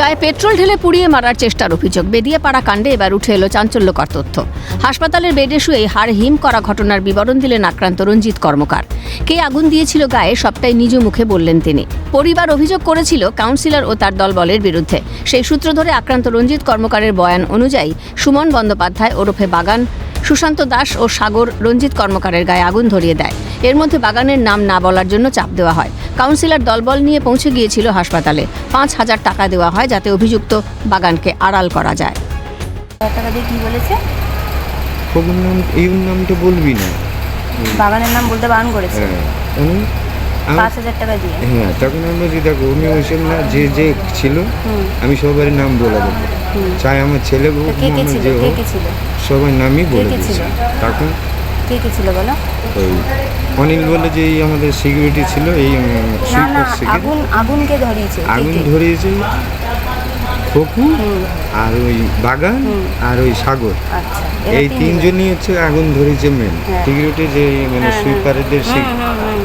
গায়ে পেট্রোল ঢেলে পুড়িয়ে মারার চেষ্টার অভিযোগ। বেদিয়ে পাড়া কাণ্ডে এবার উঠে এলো চাঞ্চল্যকর তথ্য। হাসপাতালের বেডে শুয়ে হাড় হিম করা ঘটনার বিবরণ দিলেন আক্রান্ত রঞ্জিত কর্মকার। কে আগুন দিয়েছিল গায়ে সবটাই নিজ মুখে বললেন তিনি। পরিবার অভিযোগ করেছিল কাউন্সিলর ও তার দলবলের বিরুদ্ধে। সেই সূত্র ধরে আক্রান্ত রঞ্জিত কর্মকারের বয়ান অনুযায়ী সুমন বন্দ্যোপাধ্যায় ওরফে বাগান সুশান্ত দাস ও সাগর রঞ্জিত কর্মকারের গায়ে আগুন ধরিয়ে দেয়। এর মধ্যে বাগানের নাম না বলার জন্য চাপ দেওয়া হয়। কাউন্সিলর দলবল নিয়ে পৌঁছে গিয়েছিল হাসপাতালে। পাঁচ হাজার টাকা দেওয়া হয় যাতে অভিযুক্ত বাগানকে আড়াল করা যায়। টাকা দিয়ে কী বলেছে? নাম এই নামটা বলবি না। বাগানের নাম বলতে বারণ করেছে। হ্যাঁ আমার- পাঁচ হাজার টাকা দিয়ে। হ্যাঁ তখন আমি বলছি দেখো উনি ওইসব না যে যে ছিল আমি সবার নাম বলে দেবো। চাই আমার ছেলে ছিল? যে হোক ছিল? নামই বলে কে তখন কে কে ছিল বলো? ওই অনিল বলে যে এই আমাদের সিকিউরিটি ছিল এই না আগুন আগুনকে ধরিয়েছে আগুন ধরিয়েছে খকু আর ওই বাগান আর ওই সাগর। আচ্ছা এই তিনজনই হচ্ছে আগুন ধরেছে মেন হ্যাঁ। সিকিউরিটি যে মানে হ্যাঁ, সুইপারদের হুম হুম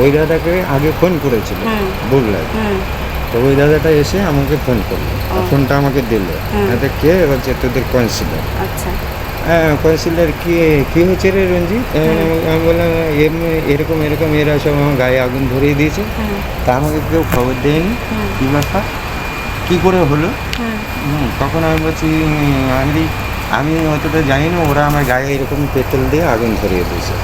ওই দাদাকে আগে ফোন করেছিল হুম। তো ওই দাদাটা এসে আমাকে ফোন করল। ফোনটা আমাকে দিল। হুম। এতে কে? বলছে তোদের কাউন্সিলর আচ্ছা। হ্যাঁ কাউন্সিলর কি? কি হয়েছে রে রঞ্জিত? আমি বললাম এরকম এরকম এরা সব আমার গায়ে আগুন ধরিয়ে দিয়েছে। তা আমাকে কেউ খবর দেয়নি? কি ব্যাপার? কী করে হলো? তখন আমি বলছি আমি আমি অতটা জানি না ওরা আমার গায়ে এরকম পেট্রোল দিয়ে আগুন ধরিয়ে দিয়েছে।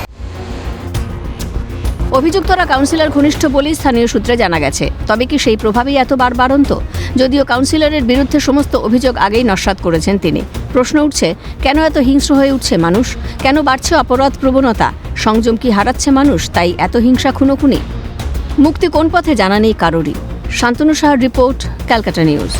অভিযুক্তরা কাউন্সিলর ঘনিষ্ঠ বলেই স্থানীয় সূত্রে জানা গেছে। তবে কি সেই প্রভাবেই এত বার বাড়ন্ত? যদিও কাউন্সিলরের বিরুদ্ধে সমস্ত অভিযোগ আগেই নস্বাত করেছেন তিনি। প্রশ্ন উঠছে, কেন এত হিংস্র হয়ে উঠছে মানুষ? কেন বাড়ছে অপরাধ প্রবণতা? সংযম কি হারাচ্ছে মানুষ? তাই এত হিংসা খুনোখুনি? মুক্তি কোন পথে জানা নেই কারোরই। শান্তনু সাহার রিপোর্ট, ক্যালকাটা নিউজ।